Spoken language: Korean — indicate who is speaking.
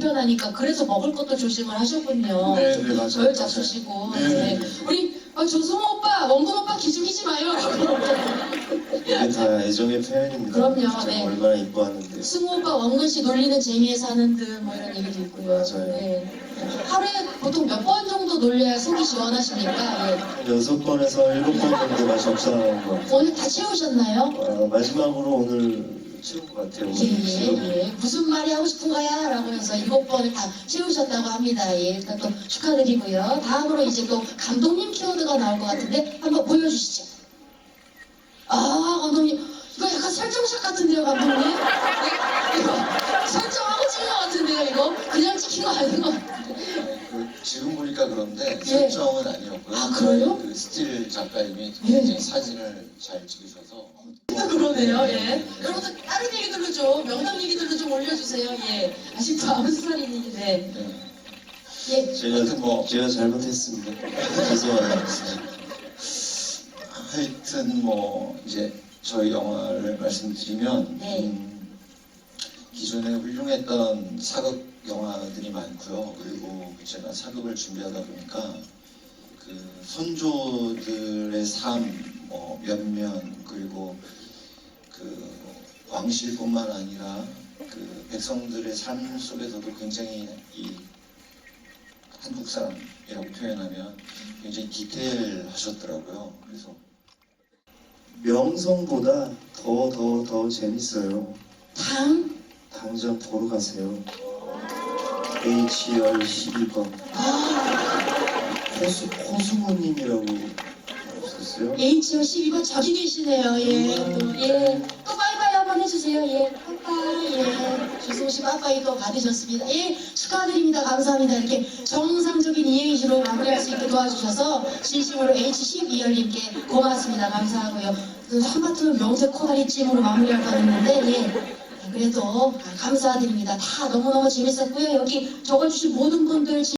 Speaker 1: 불편하니까 그래서 먹을 것도 조심을 하셨군요.
Speaker 2: 네, 네, 맞아요.
Speaker 1: 절 잡수시고.
Speaker 2: 네, 네, 네.
Speaker 1: 우리 아, 조승호 오빠, 원근 오빠 기죽이지 마요.
Speaker 2: 이게 다 애정의 표현입니다.
Speaker 1: 그럼요,
Speaker 2: 제가
Speaker 1: 네.
Speaker 2: 얼마나 이뻐하는데.
Speaker 1: 승우 오빠 원근 씨 놀리는 재미에 사는 듯 뭐 이런 얘기도 있고요.
Speaker 2: 맞아요.
Speaker 1: 네. 하루에 보통 몇 번 정도 놀려야 속이 시원하십니까? 예.
Speaker 2: 한 여섯 번에서 일곱 번 정도 것 같아요.
Speaker 1: 오늘 다 채우셨나요?
Speaker 2: 어, 마지막으로 오늘 채운 것 같아요.
Speaker 1: 예, 예, 예. 무슨 말이 하고 싶은 거야? 라고 해서 일곱 번을 다 채우셨다고 합니다. 예, 일단 또 축하드리고요. 다음으로 이제 또 감독님 키워드가 나올 것 같은데 한번 보여주시죠. 아, 감독님. 이거 약간 설정샷 같은데요, 감독님? 예? 이거 설정하고 찍은 것 같은데요, 이거? 그냥 찍힌 거 아닌 것 같은데.
Speaker 3: 그 지금 보니까 그런데
Speaker 1: 예.
Speaker 3: 설정은 아니었고요.
Speaker 1: 아, 그래요?
Speaker 3: 그 스틸 작가님이
Speaker 1: 예.
Speaker 3: 굉장히 사진을 잘 찍으셔서
Speaker 1: 그러네요, 예. 여러분들 얘기들로 좀, 명당 얘기들로 좀 올려주세요, 예. 아직도 아무 있는데.
Speaker 3: 네.
Speaker 1: 예.
Speaker 2: 제가,
Speaker 3: 뭐-
Speaker 2: 제가 잘못했습니다. 죄송합니다.
Speaker 3: 하여튼 뭐 이제 저희 영화를 말씀드리면
Speaker 1: 네.
Speaker 3: 음, 기존에 훌륭했던 사극 영화들이 많고요. 그리고 제가 사극을 준비하다 보니까 그 선조들의 삶, 뭐 면면 그리고 그 왕실뿐만 아니라 그 백성들의 삶 속에서도 굉장히 이 한국 사람이라고 표현하면 굉장히 디테일하셨더라고요. 그래서
Speaker 2: 명성보다 더 더더 재밌어요.
Speaker 1: 당?
Speaker 2: 당장 보러 가세요. HR 12번. 호수, 호수무님이라고 없었어요?
Speaker 1: H요 12번 저기 계시네요. 예. 또, 예. 또 예. 빠이빠이. 예. 조승우 씨 빠이빠이 또 받으셨습니다. 예. 축하드립니다. 감사합니다. 이렇게 정상적인 이행시로 마무리할 수 있게 도와주셔서 진심으로 H12열님께 고맙습니다. 감사하고요. 그 한바탕 명색 코다리 찜으로 마무리할 뻔 했는데, 예. 그래도 감사드립니다. 다 너무너무 재밌었고요. 여기 적어주신 모든 분들